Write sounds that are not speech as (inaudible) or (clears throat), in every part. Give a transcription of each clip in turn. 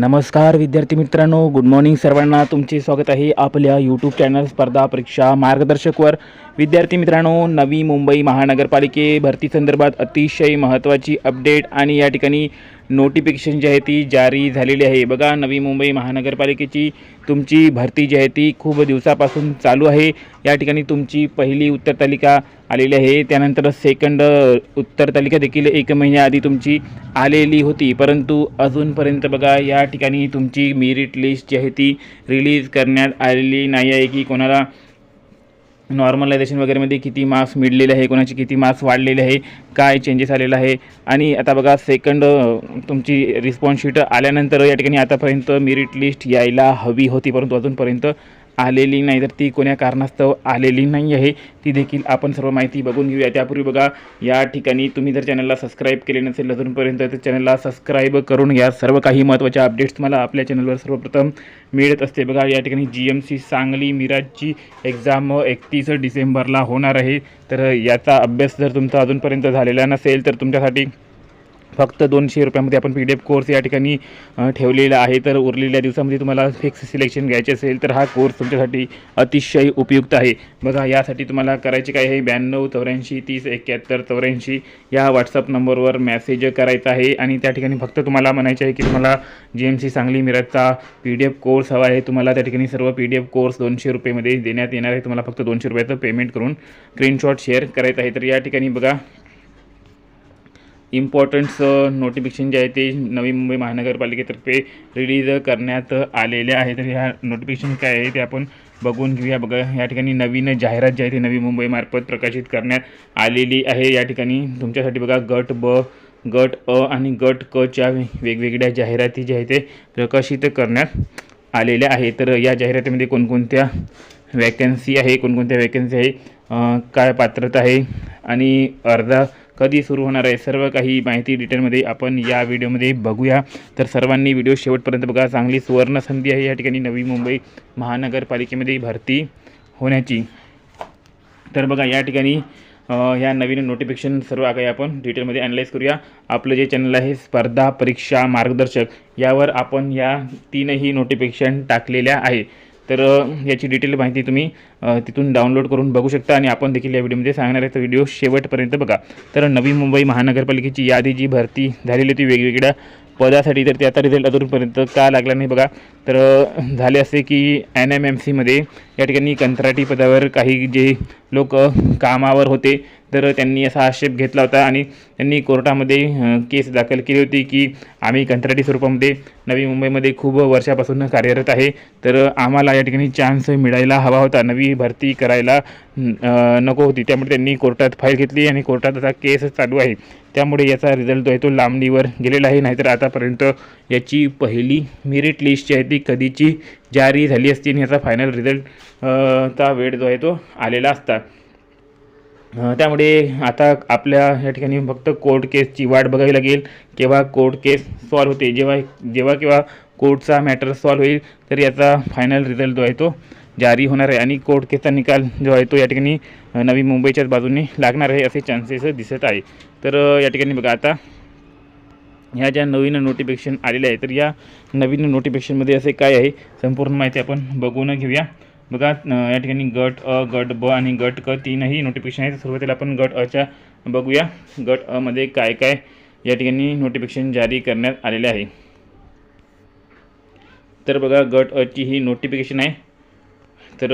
नमस्कार विद्यार्थी मित्रांनो. गुड मॉर्निंग सर्वांना. तुमचे स्वागत आहे आपल्या यूट्यूब चॅनल स्पर्धा परीक्षा मार्गदर्शकवर. विद्यार्थी मित्रांनो नवी मुंबई महानगरपालिके भरती संदर्भात अतिशय महत्त्वाची अपडेट आणि या ठिकाणी नोटिफिकेशन जी आहे ती जारी झालेली आहे. बघा नवी मुंबई महानगरपालिकेची तुमची भरती जी आहे ती खूप दिवसापासून चालू आहे. या ठिकाणी तुमची पहिली उत्तर तालिका आलेली आहे. त्यानंतर सेकंड उत्तर तालिका देखील एक महिन्याआधी तुमची आलेली होती. परंतु अजूनपर्यंत बघा या ठिकाणी तुमची मेरिट लिस्ट जी आहे ती रिलीज करण्यात आलेली नाही आहे की कोणाला नॉर्मलायझेशन वगैरेमध्ये किती मार्क्स मिळलेले आहे कोणाचे किती मार्क्स वाढलेले आहे काय चेंजेस आलेला आहे? आणि आता बघा सेकंड तुमची रिस्पॉन्स शीट आल्यानंतर या ठिकाणी आतापर्यंत मेरिट लिस्ट यायला हवी होती परंतु अजूनपर्यंत आलेली नाही तर ती कोण्या कारणास्तव आलेली नाही आहे ती देखील आपण सर्व माहिती बघून घेऊया. त्यापूर्वी बघा या ठिकाणी तुम्ही जर चॅनलला सबस्क्राईब केले नसेल अजूनपर्यंत तर चॅनलला सबस्क्राईब करून घ्या. सर्व काही महत्त्वाच्या अपडेट्स तुम्हाला आपल्या चॅनलवर सर्वप्रथम मिळत असते. बघा या ठिकाणी जी एम सी सांगली मिराजची एक्झाम एकतीस डिसेंबरला होणार आहे. तर याचा अभ्यास जर तुमचा अजूनपर्यंत झालेला नसेल तर तुमच्यासाठी फक्त दोनशे रुपयामध्ये आपण पी डी एफ कोर्स या ठिकाणी ठेवलेला आहे. तर उरलेल्या दिवसामध्ये तुम्हाला फिक्स सिलेक्शन घ्यायचे असेल तर हा कोर्स तुमच्यासाठी अतिशय उपयुक्त आहे. बघा यासाठी तुम्हाला करायचे काय आहे? ब्याण्णव चौऱ्याऐंशी तीस एक्याहत्तर चौऱ्याऐंशी या व्हॉट्सअप नंबरवर मेसेज करायचा आहे. आणि त्या ठिकाणी फक्त तुम्हाला म्हणायचे आहे की तुम्हाला जी एम सी सांगली मिरजचा पी डी एफ कोर्स हवा आहे. तुम्हाला त्या ठिकाणी सर्व पी डी एफ कोर्स दोनशे रुपयेमध्ये देण्यात येणार आहे. तुम्हाला फक्त दोनशे रुपयाचं पेमेंट करून स्क्रीनशॉट शेअर करायचं आहे. तर या ठिकाणी बघा इम्पॉर्टन्स नोटिफिकेशन uh, जे आहे ते नवी मुंबई महानगरपालिकेतर्फे रिलीज करण्यात आलेले आहे. तर ह्या नोटिफिकेशन काय आहे ते आपण बघून घेऊया. बघा या ठिकाणी नवीन जाहिरात जी आहे ती नवी मुंबईमार्फत प्रकाशित करण्यात आलेली आहे. या ठिकाणी तुमच्यासाठी बघा गट ब गट अ आणि गट क च्या वेगवेगळ्या जाहिराती ज्या आहेत ते प्रकाशित करण्यात आलेल्या आहे तर या जाहिरातीमध्ये कोणकोणत्या वॅकन्सी आहे कोणकोणत्या वॅकन्सी आहे काय पात्रता आहे आणि अर्धा कधी सुरू होणार आहे सर्व काही माहिती डिटेलमध्ये आपण या व्हिडिओमध्ये बघूया. तर सर्वांनी व्हिडिओ शेवटपर्यंत बघा. चांगली सुवर्णसंधी आहे या ठिकाणी नवी मुंबई महानगरपालिकेमध्ये भरती होण्याची. तर बघा या ठिकाणी ह्या नवीन नोटिफिकेशन सर्व काही आपण डिटेलमध्ये अनालाइज करूया. आपलं जे चॅनल आहे स्पर्धा परीक्षा मार्गदर्शक यावर आपण या तीनही नोटिफिकेशन टाकलेल्या आहे तर याची डिटेल माहिती तुम्ही तिथून डाउनलोड करून बघू शकता आणि आपण देखील या व्हिडिओमध्ये सांगणार आहे. तर व्हिडिओ शेवटपर्यंत बघा. तर नवी मुंबई महानगरपालिकेची यादी जी भरती झालेली होती वेगवेगळ्या पदासाठी तर त्याचा रिझल्ट अजूनपर्यंत का लागला नाही बघा. तर झाले असे की एन एम एम सीमध्ये या ठिकाणी कंत्राटी पदावर काही जे लोक कामावर होते तर त्यांनी असा आक्षेप घेतला होता आणि त्यांनी कोर्टामध्ये केस दाखल केली होती की आम्ही कंत्राटी स्वरूपामध्ये नवी मुंबईमध्ये खूप वर्षापासून कार्यरत आहे. तर आम्हाला या ठिकाणी चान्स मिळायला हवा होता. नवी भरती करायला नको होती. त्यामुळे त्यांनी कोर्टात फाईल घेतली आणि कोर्टात आता केस चालू आहे. त्यामुळे याचा रिझल्ट जो आहे तो लांबणीवर गेलेला आहे. नाहीतर आतापर्यंत याची पहिली मेरिट लिस्ट जी आहे ती कधीची जारी झाली असती आणि याचा फायनल रिझल्ट चा वेळ जो आहे तो आलेला असता. त्यामुळे आता आपल्या या ठिकाणी फक्त कोर्ट केसची वाट बघावी लागेल. केव्हा कोर्ट केस सॉल्व्ह होते जेव्हा जेव्हा केव्हा कोर्टचा मॅटर सॉल्व्ह होईल तर याचा फायनल रिझल्ट जो आहे तो जारी होणार आहे. आणि कोर्ट केसचा निकाल जो आहे तो या ठिकाणी नवी मुंबईच्याच बाजूने लागणार आहे असे चान्सेस दिसत आहे. तर या ठिकाणी बघा आता ह्या ज्या नवीन नोटिफिकेशन आलेल्या आहे तर या नवीन नोटिफिकेशनमध्ये असे काय आहे संपूर्ण माहिती आपण बघून घेऊया. बघा या ठिकाणी गट अ गट ब आणि गट क तीनही नोटिफिकेशन आहेत. सुरुवातीला आपण गट अच्या बघूया. गट अमध्ये काय काय या ठिकाणी नोटिफिकेशन जारी करण्यात आलेले आहे. तर बघा गट अची ही नोटिफिकेशन आहे. तर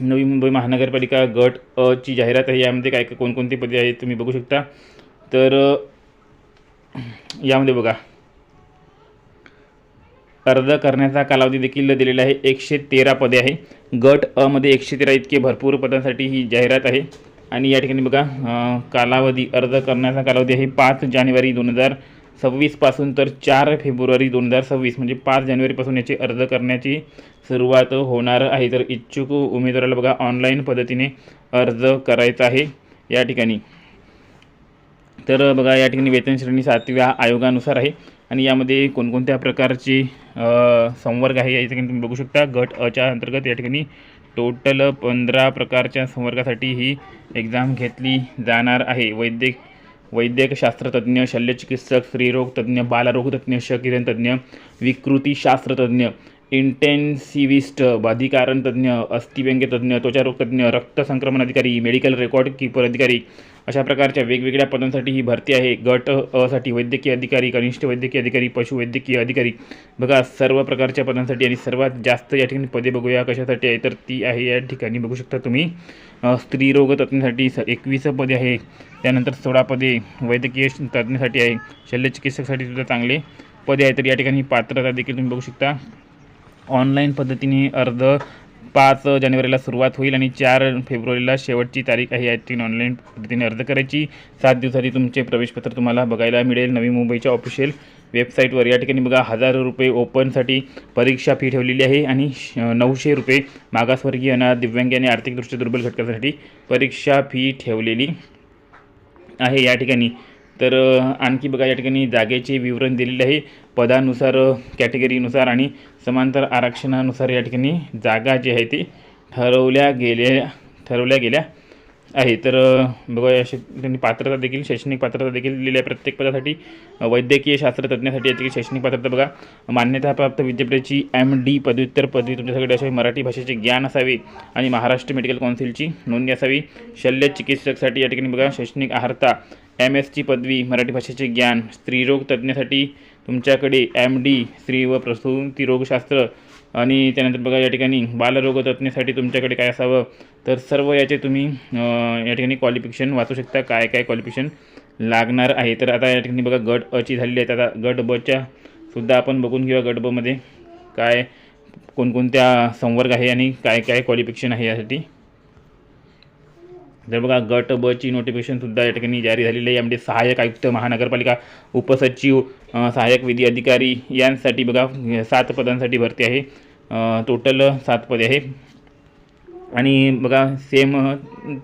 नवी मुंबई महानगरपालिका गट अ ची जाहिरात आहे. यामध्ये काय काय कोणकोणती पदे आहेत तुम्ही बघू शकता. तर यामध्ये बघा. अर्ज करण्याचा कालावधी देखील दिलेला आहे. एकशे तेरा पदे आहे. गट अमध्ये एकशे तेरा इतके भरपूर पदांसाठी ही जाहिरात आहे. आणि या ठिकाणी बघा कालावधी अर्ज करण्याचा कालावधी आहे पाच जानेवारी दोन हजार सव्वीसपासून तर चार फेब्रुवारी दोन हजार सव्वीस. म्हणजे पाच जानेवारीपासून याचे अर्ज करण्याची सुरुवात होणार आहे. तर इच्छुक उमेदवाराला बघा ऑनलाईन पद्धतीने अर्ज करायचा आहे या ठिकाणी. तर बघा या ठिकाणी वेतन श्रेणी सातव्या आयोगानुसार आहे. आणि यामध्ये कोणकोणत्या प्रकारचे संवर्ग आहे या ठिकाणी तुम्ही बघू शकता. गट अच्या अंतर्गत या ठिकाणी टोटल पंधरा प्रकारच्या संवर्गासाठी ही एक्झाम घेतली जाणार आहे. वैद्यक वैद्यकशास्त्रतज्ञ शल्यचिकित्सक स्त्रीरोग तज्ज्ञ बालरोग तज्ज्ञ विकृतीशास्त्रतज्ञ इंटेन्सिव्हिस्ट बाधिकारण तज्ज्ञ अस्थिव्यंग्य तज्ज्ञ त्वचारोग रक्तसंक्रमण अधिकारी मेडिकल रेकॉर्ड कीपर अधिकारी अशा प्रकारच्या वेगवेगळ्या पदांसाठी ही भरती आहे. गट असाठी साठी वैद्यकीय अधिकारी कनिष्ठ वैद्यकीय अधिकारी पशुवैद्यकीय अधिकारी. बघा सर्व प्रकारच्या पदांसाठी आणि सर्वात जास्त या ठिकाणी पदे बघूया कशासाठी आहे तर ती आहे या ठिकाणी. बघू शकता तुम्ही स्त्रीरोग तज्ज्ञासाठी स एकवीस पदे आहे. त्यानंतर सोळा पदे वैद्यकीय तज्ज्ञासाठी आहे. शल्यचिकित्सकसाठी सुद्धा चांगले पदे आहे तर या ठिकाणी पात्रता देखील तुम्ही बघू शकता. ऑनलाईन पद्धतीने अर्ज पाच जानेवारीला सुरुवात होईल आणि चार फेब्रुवारीला शेवटची तारीख आहे. या ठिकाणी ऑनलाईन पद्धतीने अर्ज करायची. सात दिवसांनी तुमचे प्रवेशपत्र तुम्हाला बघायला मिळेल. नवी मुंबईच्या ऑफिशियल वेबसाईटवर या ठिकाणी बघा. हजार रुपये ओपनसाठी परीक्षा फी ठेवलेली आहे आणि श- नऊशे रुपये मागासवर्गीय अनाथ दिव्यांग आणि आर्थिकदृष्ट्या दुर्बल घटकासाठी परीक्षा फी ठेवलेली आहे. या ठिकाणी तर आणखी बघा या ठिकाणी जागेचे विवरण दिलेले आहे. पदानुसार कॅटेगरीनुसार आणि समांतर आरक्षणानुसार या ठिकाणी जागा जी आहे ती ठरवल्या गेल्या ठरवल्या गेल्या. आहे. तर बघा या त्यांनी पात्रता देखील शैक्षणिक पात्रता देखील दिलेली आहे प्रत्येक पदासाठी. वैद्यकीय शास्त्रतज्ञासाठी याची शैक्षणिक पात्रता बघा. मान्यताप्राप्त विद्यापीठाची एम डी पदव्युत्तर पदवी तुमच्याकडे असावी. मराठी भाषेचे ज्ञान असावे आणि महाराष्ट्र मेडिकल कौन्सिलची नोंदणी असावी. शल्य चिकित्सकसाठी या ठिकाणी बघा शैक्षणिक आहारता एम एसची पदवी मराठी भाषेचे ज्ञान स्त्रीरोग तज्ज्ञासाठी तुमच्याकडे एम डी स्त्री व प्रसूतिरोगशास्त्र आणि त्यानंतर बघा या ठिकाणी बालरोग तज्ज्ञासाठी तुमच्याकडे काय असावं? तर सर्व याचे तुम्ही या ठिकाणी क्वालिफिकेशन वाचू शकता. काय काय क्वालिफिकेशन लागणार आहे? तर आता या ठिकाणी बघा गट अची झालेली आहेत. आता गट बच्या सुद्धा आपण बघून घेऊया गट बमध्ये काय कोणकोणत्या संवर्ग आहे आणि काय काय क्वालिफिकेशन आहे यासाठी. जर बघा गट ब ची नोटिफिकेशनसुद्धा या ठिकाणी जारी झालेली आहे. यामध्ये सहाय्यक आयुक्त महानगरपालिका उपसचिव सहाय्यक विधी अधिकारी यांसाठी बघा सात पदांसाठी भरती आहे. टोटल सात पदे आहे. आणि बघा सेम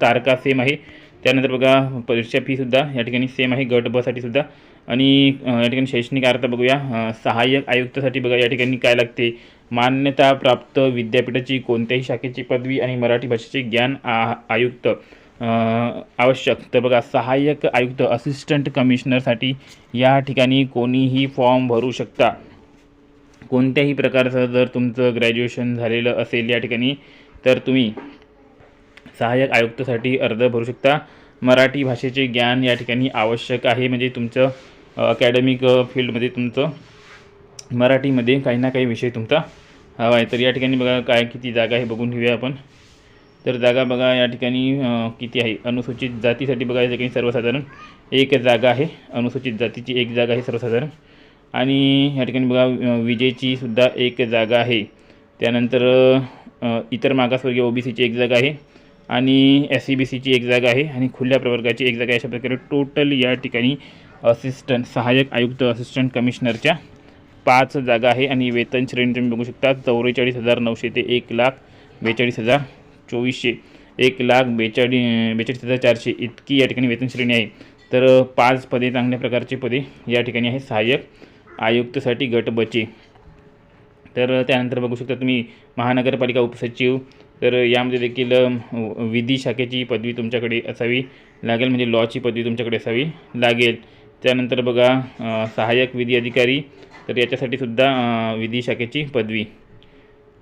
तारका सेम आहे. त्यानंतर बघा परीक्षा फीसुद्धा या ठिकाणी सेम आहे. गट बसाठी सुद्धा. आणि या ठिकाणी शैक्षणिक अर्थ बघूया. सहाय्यक आयुक्तासाठी बघा या ठिकाणी काय लागते? मान्यताप्राप्त विद्यापीठाची कोणत्याही शाखेची पदवी आणि मराठी भाषेचे ज्ञान आ आयुक्त. आवश्यक. तर बघा सहाय्यक आयुक्त असिस्टंट कमिशनरसाठी या ठिकाणी कोणीही फॉर्म भरू शकता. कोणत्याही प्रकारचं जर तुमचं ग्रॅज्युएशन झालेलं असेल या ठिकाणी तर तुम्ही सहाय्यक आयुक्तसाठी अर्ज भरू शकता. मराठी भाषेचे ज्ञान या ठिकाणी आवश्यक आहे. म्हणजे तुमचं अकॅडमिक फील्डमध्ये तुमचं मराठीमध्ये काही ना काही विषय तुमचा हवा आहे. तर या ठिकाणी बघा काय किती जागा आहे बघून घेऊया आपण. तर जागा बघा या ठिकाणी किती आहे? अनुसूचित जातीसाठी बघा या ठिकाणी सर्वसाधारण एक जागा आहे. अनुसूचित जातीची एक जागा आहे सर्वसाधारण. आणि या ठिकाणी बघा विजेचीसुद्धा विजेची सुद्धा एक जागा आहे. त्यानंतर इतर मागासवर्गीय ओ बी सीची एक जागा आहे आणि एस सी बी सीची एक जागा आहे आणि खुल्या प्रवर्गाची एक जागा आहे. अशा प्रकारे टोटल या ठिकाणी असिस्टंट सहाय्यक आयुक्त असिस्टंट कमिशनरच्या पाच जागा आहे. आणि वेतन श्रेणी तुम्ही बघू शकता चौवेचाळीस हजार नऊशे ते एक लाख बेचाळीस हजार चोवीसशे एक लाख बेचाळीस बेचाळीस हजार चारशे इतकी या ठिकाणी वेतन श्रेणी आहे. तर पाच पदे चांगल्या प्रकारची पदे या ठिकाणी आहे सहाय्यक आयुक्तसाठी गट बचे. तर त्यानंतर बघू शकता तुम्ही महानगरपालिका उपसचिव. तर यामध्ये देखील विधी शाखेची पदवी तुमच्याकडे असावी लागेल म्हणजे लॉची पदवी तुमच्याकडे असावी लागेल. त्यानंतर बघा सहाय्यक विधी अधिकारी. तर याच्यासाठी सुद्धा विधी शाखेची पदवी.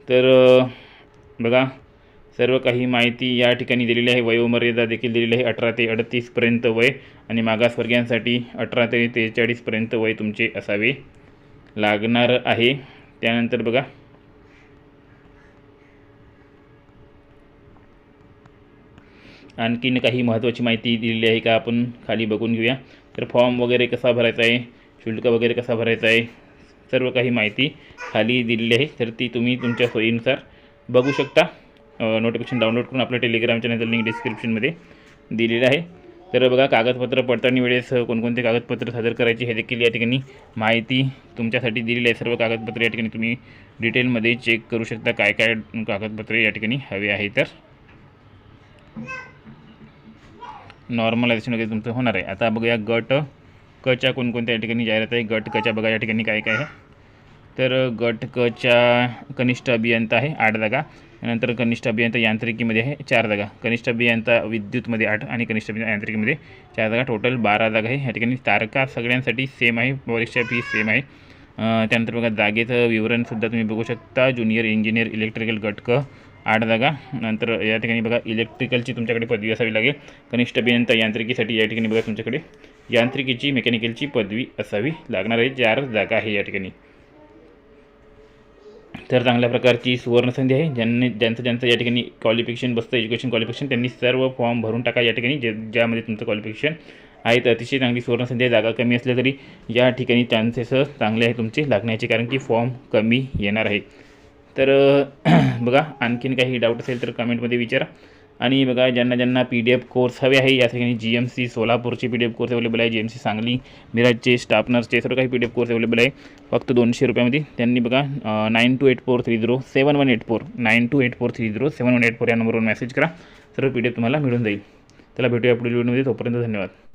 तर बघा सर्व काही माहिती या ठिकाणी दिलेली आहे. वयोमर्यादा देखील दिलेली आहे. अठरा ते अडतीसपर्यंत वय आणि मागासवर्गीयांसाठी अठरा ते त्रेचाळीसपर्यंत वय तुमचे असावे लागणार आहे. त्यानंतर बघा. आणखीन काही महत्त्वाची माहिती दिलेली आहे का आपण? खाली बघून घेऊया. तर फॉर्म वगैरे कसा भरायचा आहे? शुल्क वगैरे कसा भरायचा आहे? सर्व काही माहिती खाली दिलेली आहे. तर ती तुम्ही तुमच्या सोयीनुसार बघू शकता. नोटिफिकेशन डाउनलोड करून आपल्या टेलिग्राम चॅनलचं लिंक डिस्क्रिप्शनमध्ये दिलेलं आहे. तर बघा कागदपत्र पडताळणी वेळेस कोणकोणते कागदपत्र सादर करायचे हे देखील या ठिकाणी माहिती तुमच्यासाठी दिलेली आहे. सर्व कागदपत्रे या ठिकाणी तुम्ही डिटेलमध्ये चेक करू शकता काय काय कागदपत्रे या ठिकाणी हवे आहे. तर नॉर्मलायझेशन वगैरे तुमचं होणार आहे. आता बघूया गट कच्या कोणकोणत्या या ठिकाणी जाहिरात आहे. गट कच्या बघा या ठिकाणी काय काय आहे. तर गट कच्या कनिष्ठ अभियंता आहे. आठ जागा. त्यानंतर कनिष्ठ अभियंता यांत्रिकीमध्ये आहे चार जागा. कनिष्ठ अभियंता विद्युतमध्ये आठ आणि कनिष्ठ अभियंता यांत्रिकीमध्ये चार जागा. टोटल बारा जागा आहे. या ठिकाणी तारखा सगळ्यांसाठी सेम आहे. परीक्षा फी सेम आहे. त्यानंतर बघा जागेचं विवरणसुद्धा तुम्ही बघू शकता. ज्युनियर इंजिनियर इलेक्ट्रिकल घटक आठ जागा. नंतर या ठिकाणी बघा इलेक्ट्रिकलची तुमच्याकडे पदवी असावी लागेल. कनिष्ठ अभियंता यांत्रिकीसाठी या ठिकाणी बघा तुमच्याकडे यांत्रिकीची मेकॅनिकलची पदवी असावी लागणार आहे. चार जागा आहे या ठिकाणी. तर चांगल्या प्रकारची सुवर्णसंधी आहे. ज्यांनी ज्यांचं ज्यांचं या ठिकाणी क्वालिफिकेशन बसतं एज्युकेशन क्वालिफिकेशन त्यांनी सर्व फॉर्म भरून टाका या ठिकाणी जे ज्यामध्ये तुमचं क्वालिफिकेशन आहे. तर अतिशय चांगली सुवर्णसंधी आहे. जागा कमी असल्या तरी या ठिकाणी चान्सेस चांगले आहे तुमचे लागण्याचे कारण की फॉर्म कमी येणार आहे. तर (clears throat) बघा आणखीन काही डाऊट असेल तर कमेंटमध्ये विचारा. आणि बघा ज्यांना ज्यांना पी डी एफ कोर्स हवे आहे या ठिकाणी जी एम सी सोलापूरचे P D F course available आहे जी एम सी सांगली मिराजचे स्टाफनर्सचे सर्व काही P D F course available आहे. फक्त दोनशे रुपयामध्ये. त्यांनी बघा nine two eight four three zero seven one eight four nine two eight four three zero seven one eight four या नंबरवर मेसेज करा. सर्व पी डी एफ तुम्हाला मिळून जाईल. त्याला भेटूया पुढील व्हिडिओमध्ये तोपर्यंत धन्यवाद.